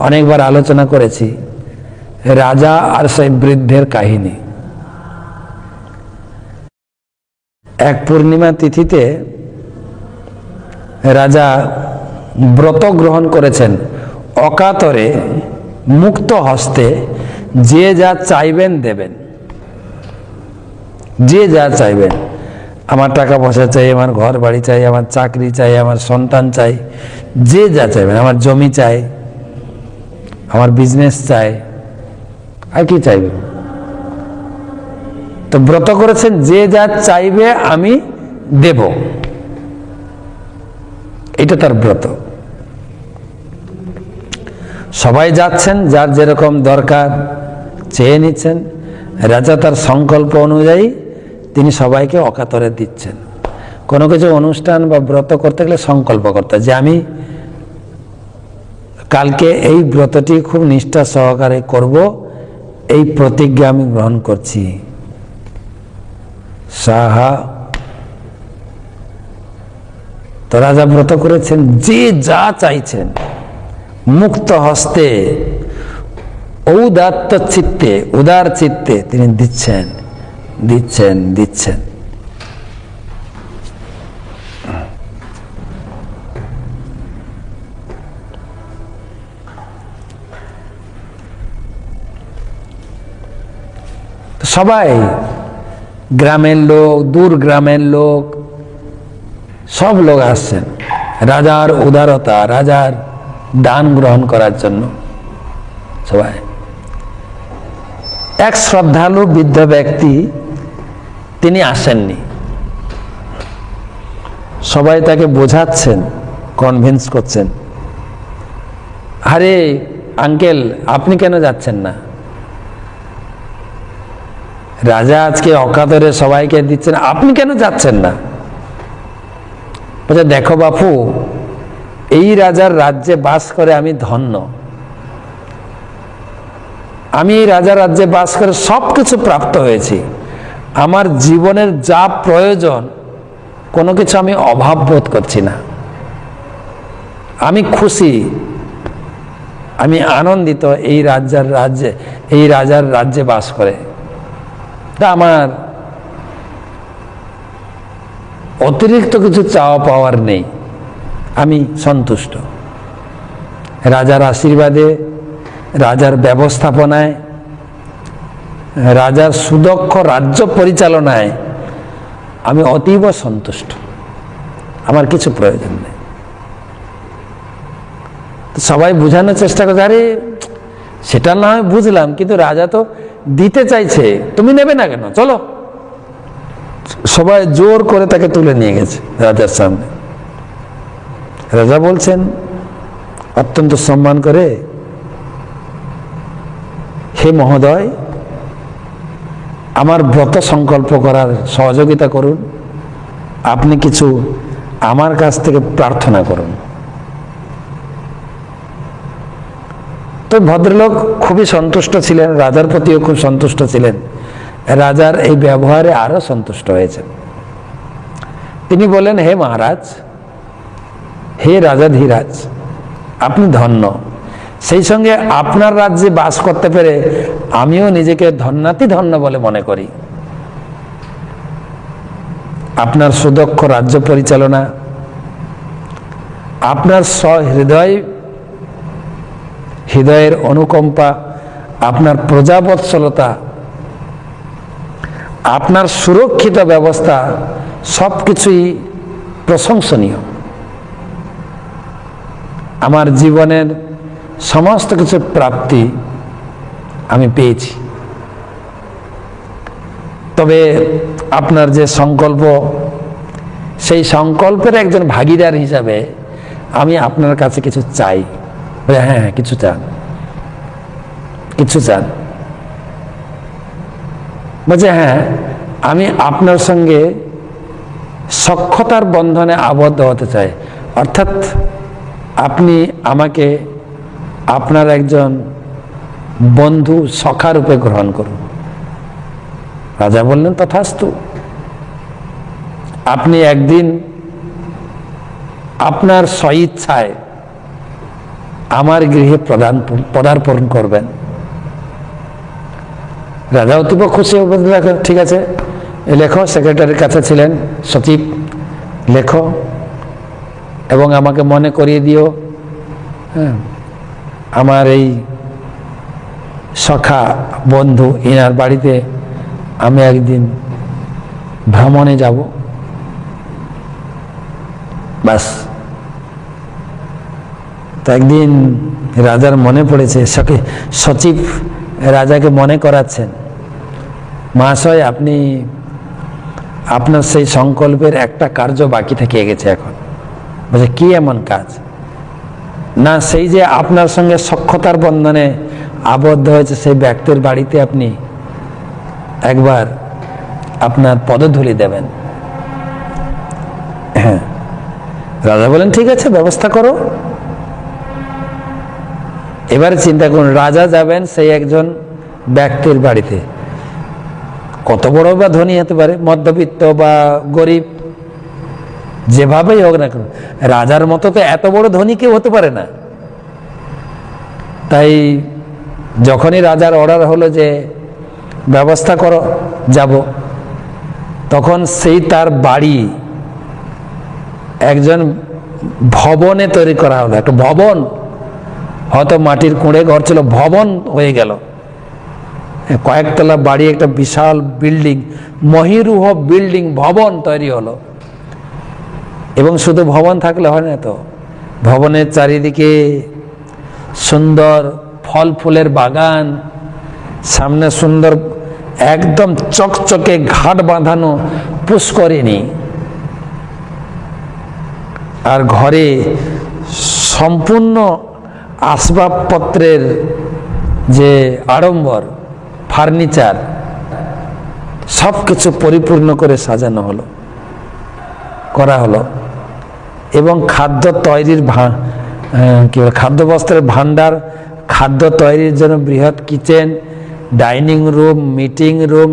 অনেকবার আলোচনা করেছি, রাজা আর সেই বৃদ্ধের কাহিনী। এক পূর্ণিমা তিথিতে রাজা ব্রত গ্রহণ করেছেন। অকাতরে মুক্ত হস্তে যে যা চাইবেন দেবেন। যে যা চাইবেন। আমার টাকা পয়সা চাই, আমার ঘর বাড়ি চাই, আমার চাকরি চাই, আমার সন্তান চাই, যে যা চাইবেন, আমার জমি চাই আমার বিজনেস চাই, আর কি চাইবে? তো ব্রত করেছেন, যে যা চাইবে আমি দেব। এটা তার ব্রত। সবাই যাচ্ছেন, যার যেরকম দরকার চেয়ে নিচ্ছেন। রাজা তার সংকল্প অনুযায়ী তিনি সবাইকে অকাতরে দিচ্ছেন। কোনো কিছু অনুষ্ঠান বা ব্রত করতে গেলে সংকল্প করতে যে আমি কালকে এই ব্রতটি খুব নিষ্ঠা সহকারে করব, এই প্রতিজ্ঞা আমি গ্রহণ করছি। সাহা, তো রাজা ব্রত করেছেন, যে যা চাইছেন, মুক্ত হস্তে, ঔদাত্ত চিত্তে, উদার চিত্তে তিনি দিচ্ছেন দিচ্ছেন দিচ্ছেন। সবাই গ্রামের লোক, দূর গ্রামের লোক, সব লোক আসছেন। রাজার উদারতা, রাজার দান গ্রহণ করার জন্য। সবাই। এক শ্রদ্ধালু বৃদ্ধ ব্যক্তি, তিনি আসেননি। সবাই তাকে বোঝাচ্ছেন কনভিন্স করছেন। আরে আঙ্কেল আপনি কেন যাচ্ছেন না? রাজা আজকে অকাতরে সবাইকে দিচ্ছেন, আপনি কেন যাচ্ছেন না? বলছে, দেখো বাপু, এই রাজার রাজ্যে বাস করে আমি ধন্য। আমি এই রাজা রাজ্যে বাস করে সব কিছু প্রাপ্ত হয়েছি। আমার জীবনের যা প্রয়োজন, কোনো কিছু আমি অভাব বোধ করছি না। আমি খুশি, আমি আনন্দিত এই রাজ্যের রাজ্যে, এই রাজার রাজ্যে বাস করে। তা আমার অতিরিক্ত কিছু চাওয়া পাওয়ার নেই। আমি সন্তুষ্ট। রাজার আশীর্বাদে, রাজার ব্যবস্থাপনায়, রাজার সুদক্ষ রাজ্য পরিচালনায় আমি অতীব সন্তুষ্ট। আমার কিছু প্রয়োজন নেই। সবাই বোঝানোর চেষ্টা করছে, আরে সেটা না হয় বুঝলাম, কিন্তু রাজা তো দিতে চাইছে, তুমি নেবে না কেন? চলো। সবাই জোর করে তাকে তুলে নিয়ে গেছে রাজার সামনে। রাজা বলছেন, অত্যন্ত সম্মান করে, হে মহোদয়, আমার ব্রত সংকল্প করার সহযোগিতা করুন, আপনি কিছু আমার কাছ থেকে প্রার্থনা করুন। তো ভদ্রলোক খুবই সন্তুষ্ট ছিলেন, রাজার প্রতিও খুব সন্তুষ্ট ছিলেন। রাজার এই ব্যবহারে আরও সন্তুষ্ট হয়েছেন। তিনি বলেন হে মহারাজ, হে রাজা ধীরাজ, আপনি ধন্য। সেই সঙ্গে আপনার রাজ্যে বাস করতে পেরে আমিও নিজেকে ধন্যাতি ধন্য বলে মনে করি। আপনার সুদক্ষ রাজ্য পরিচালনা, আপনার সহৃদয় হৃদয়ের অনুকম্পা, আপনার প্রজাবৎসলতা আপনার সুরক্ষিত ব্যবস্থা সব কিছুই প্রশংসনীয়। আমার জীবনের সমস্ত কিছু প্রাপ্তি আমি পেয়েছি। তবে আপনার যে সংকল্প, সেই সংকল্পের একজন ভাগিদার হিসাবে আমি আপনার কাছে কিছু চাই। হ্যাঁ হ্যাঁ কিছু চান। কিছু চান। বলছে হ্যাঁ আমি আপনার সঙ্গে সক্ষতার বন্ধনে আবদ্ধ হতে চাই। অর্থাৎ আপনি আমাকে আপনার একজন বন্ধু সখা রূপে গ্রহণ করুন। রাজা বললেন, তথাস্তু। আপনি একদিন আপনার স্বইচ্ছায় আমার গৃহে প্রদান পদার্পণ করবেন। রাজা অতীব খুশি ঠিক আছে। লেখো সেক্রেটারির কাছে ছিলেন সচিব লেখো এবং আমাকে মনে করিয়ে দিও হ্যাঁ আমার এই সখা বন্ধু এনার বাড়িতে আমি একদিন ভ্রমণে যাব। বাস। তো একদিন রাজার মনে পড়েছে সকে সচিব রাজাকে মনে করাচ্ছেন, মহাশয়, আপনি, আপনার সেই সংকল্পের একটা কার্য বাকি থেকে গেছে এখন। বলছে কি এমন কাজ? না, সেই যে আপনার সঙ্গে সক্ষতার বন্ধনে আবদ্ধ হয়েছে সেই ব্যক্তির বাড়িতে আপনি একবার আপনার পদধূলি দেবেন। হ্যাঁ। রাজা বলেন ঠিক আছে, ব্যবস্থা করো। এবারে চিন্তা করুন, রাজা যাবেন সেই একজন ব্যক্তির বাড়িতে। কত বড় বা ধনী হতে পারে, মধ্যবিত্ত বা গরিব, যেভাবেই হোক না কেন, রাজার মতো তো এত বড় ধনী কেউ হতে পারে না। তাই যখনই রাজার অর্ডার হলো যে, ব্যবস্থা করো, যাব, তখন সেই তার বাড়ি একজন ভবনে তৈরি করা হলো, একটা ভবন। হয়তো মাটির কুঁড়ে ঘর ছিল, ভবন হয়ে গেল। কয়েকতলা বাড়ি, একটা বিশাল বিল্ডিং, মহিরুহ বিল্ডিং, ভবন তৈরি হলো। এবং শুধু ভবন থাকলে হয় না তো, ভবনের চারিদিকে সুন্দর ফল ফুলের বাগান, সামনে সুন্দর একদম চকচকে ঘাট বাঁধানো পুষ্করিণী। আর ঘরে সম্পূর্ণ আসবাবপত্রের যে আড়ম্বর, ফার্নিচার সব কিছু পরিপূর্ণ করে সাজানো হলো, করা হলো। এবং খাদ্য তৈরির কি বলে, খাদ্য বস্ত্রের ভাণ্ডার, খাদ্য তৈরির জন্য বৃহৎ kitchen, dining room, meeting room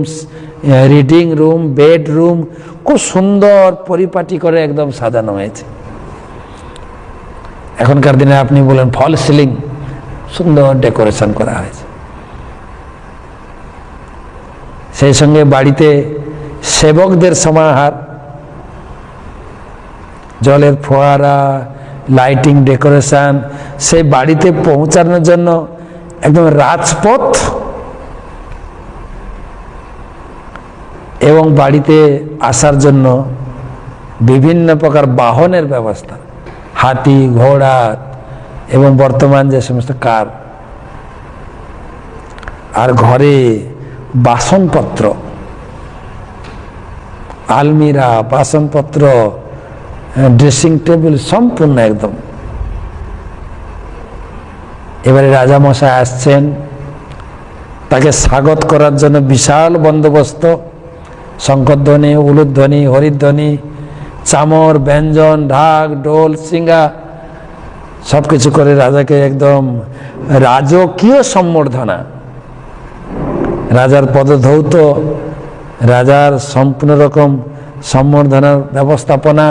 reading room, bedroom, খুব সুন্দর পরিপাটি করে একদম সাজানো হয়েছে। এখনকার দিনে আপনি বলেন ফল সিলিং, সুন্দর ডেকোরেশন করা হয়েছে। সেই সঙ্গে বাড়িতে সেবকদের সমাহার, জলের ফোয়ারা, লাইটিং ডেকোরেশন, সেই বাড়িতে পৌঁছানোর জন্য একদম রাজপথ এবং বাড়িতে আসার জন্য বিভিন্ন প্রকার বাহনের ব্যবস্থা। হাতি, ঘোড়া এবং বর্তমান যে সমস্ত কার। আর ঘরে বাসনপত্র, আলমিরা, বাসনপত্র, ড্রেসিং টেবিল সম্পূর্ণ একদম। এবারে রাজামশাই আসছেন, তাকে স্বাগত করার জন্য বিশাল বন্দোবস্ত, শঙ্করধ্বনি, উলুধ্বনি, হরিধ্বনি চামর, ব্যঞ্জন, ঢাক ডোল সিঙ্গা সব কিছু করে রাজাকে একদম রাজকীয় সম্বর্ধনা। রাজার পদধৌত, রাজার সম্পূর্ণ রকম সম্বর্ধনার ব্যবস্থাপনা,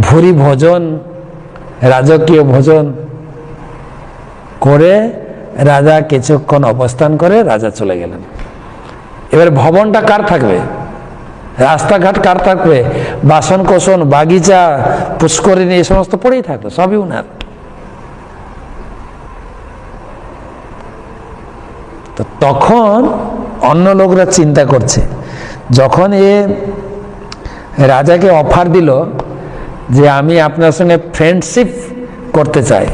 ভুরি ভোজন, রাজকীয় ভোজন করে রাজা কিছুক্ষণ অবস্থান করে রাজা চলে গেলেন। এবার ভবনটা কার থাকবে? রাস্তাঘাট কার থাকবে? বাসন কোসন, বাগিচা, পুষ্করিণী, এই সমস্ত পড়েই থাকবে, সবই উনার। তো তখন অন্য লোকরা চিন্তা করছে, যখন এ রাজাকে অফার দিল যে আমি আপনার সঙ্গে ফ্রেন্ডশিপ করতে চাই,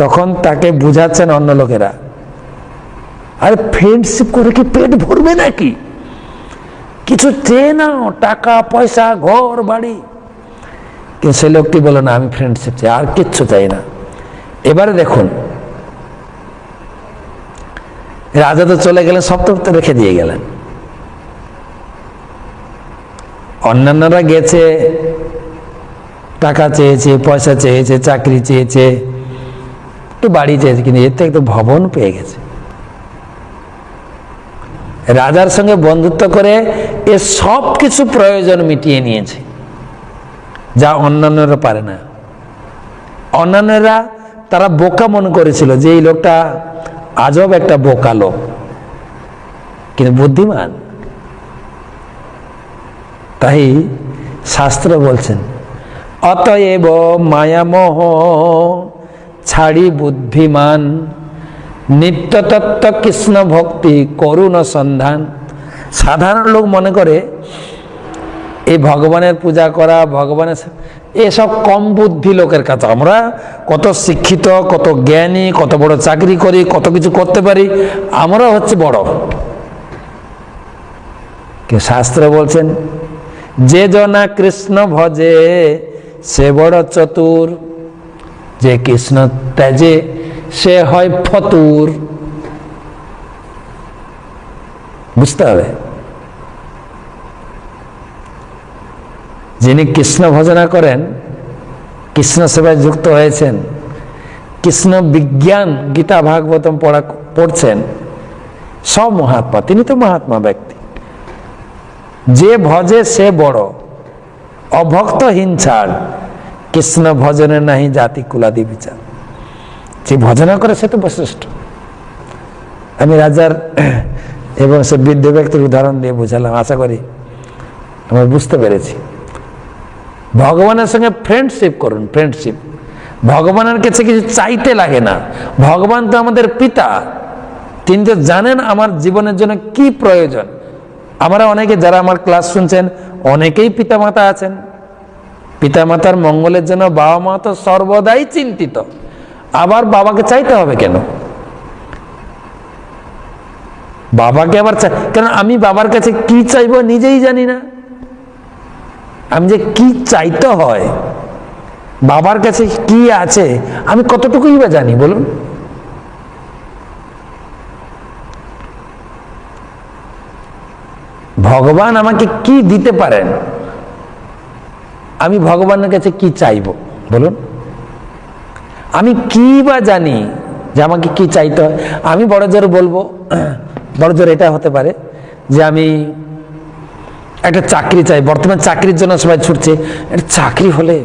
তখন তাকে বুঝাচ্ছেন অন্য লোকেরা, আরে ফ্রেন্ডশিপ করে কি পেট ভরবে নাকি? কিছু চেয়ে নাও, টাকা, পয়সা, ঘর, বাড়ি। কিন্তু সে লোকটি বলে না, আমি ফ্রেন্ডশিপ চাই, আর কিচ্ছু চাই না। এবারে দেখুন, রাজা তো চলে গেলেন তো রেখে দিয়ে গেলেন। অন্যান্যরা গেছে, টাকা চেয়েছে, পয়সা চেয়েছে, চাকরি চেয়েছে, একটু বাড়ি চেয়েছে, কিন্তু এর থেকে একটু ভবন পেয়ে গেছে। রাজার সঙ্গে বন্ধুত্ব করে এ সব কিছু প্রয়োজন মিটিয়ে নিয়েছে। যা অন্যান্যরা পারে না। অন্যান্যরা তারা বোকা মনে করেছিল যে এই লোকটা আজব একটা বোকা লোক। কিন্তু বুদ্ধিমান। তাই শাস্ত্র বলছেন, অতএব মায়ামোহ ছাড়ি বুদ্ধিমান নিত্যতত্ত্ব কৃষ্ণ ভক্তি, করুণ সন্ধান। সাধারণ লোক মনে করে এই ভগবানের পূজা করা, ভগবানের এসব কম বুদ্ধি লোকের কাছে। আমরা কত শিক্ষিত, কত জ্ঞানী, কত বড় চাকরি করি, কত কিছু করতে পারি, আমরা হচ্ছে বড়। শাস্ত্র বলছেন, যে জনা কৃষ্ণ ভজে, সে বড় চতুর। যে কৃষ্ণ ত্যাজে সে হয় ফতুর। বুঝতে হবে? যিনি কৃষ্ণ ভজনা করেন, কৃষ্ণ সেবায় যুক্ত হয়েছেন, কৃষ্ণ বিজ্ঞান গীতা ভাগবতম পড়া, পড়ছেন, সব মহাত্মা, তিনি তো মহাত্মা ব্যক্তি। যে ভজে সে বড়, অভক্তহীন ছাড়, কৃষ্ণ ভজনে নাহি জাতি কুলাদি বিচার। যে ভজনা করে সে তো শ্রেষ্ঠ আমি রাজার এবং সে বৃদ্ধ ব্যক্তির উদাহরণ দিয়ে বুঝালাম, আশা করি আমরা বুঝতে পেরেছি। ভগবানের সঙ্গে ফ্রেন্ডশিপ করুন ফ্রেন্ডশিপ ভগবানের কাছে কিছু চাইতে লাগে না। ভগবান তো আমাদের পিতা। তিনি তো জানেন আমার জীবনের জন্য কি প্রয়োজন। আমরা অনেকে যারা আমার ক্লাস শুনছেন, অনেকেই পিতামাতা আছেন। পিতামাতার মঙ্গলের জন্য বাবা মা তো সর্বদাই চিন্তিত। আবার বাবাকে চাইতে হবে কেন? বাবাকে আবার চাই কারণ আমি বাবার কাছে কি চাইব নিজেই জানি না। আমি যে কি চাইতে হয়, বাবার কাছে কি আছে, আমি কতটুকুই বা জানি, বলুন। ভগবান আমাকে কি দিতে পারেন? আমি ভগবানের কাছে কি চাইব, বলুন। আমি কি বা জানি যে আমাকে কি চাইতে হয়? আমি বড় জোর বলব, বড় জোর এটা হতে পারে যে আমি একটা চাকরি চাই। বর্তমান চাকরির জন্য সবাই ছুটছে। একটা চাকরি হলে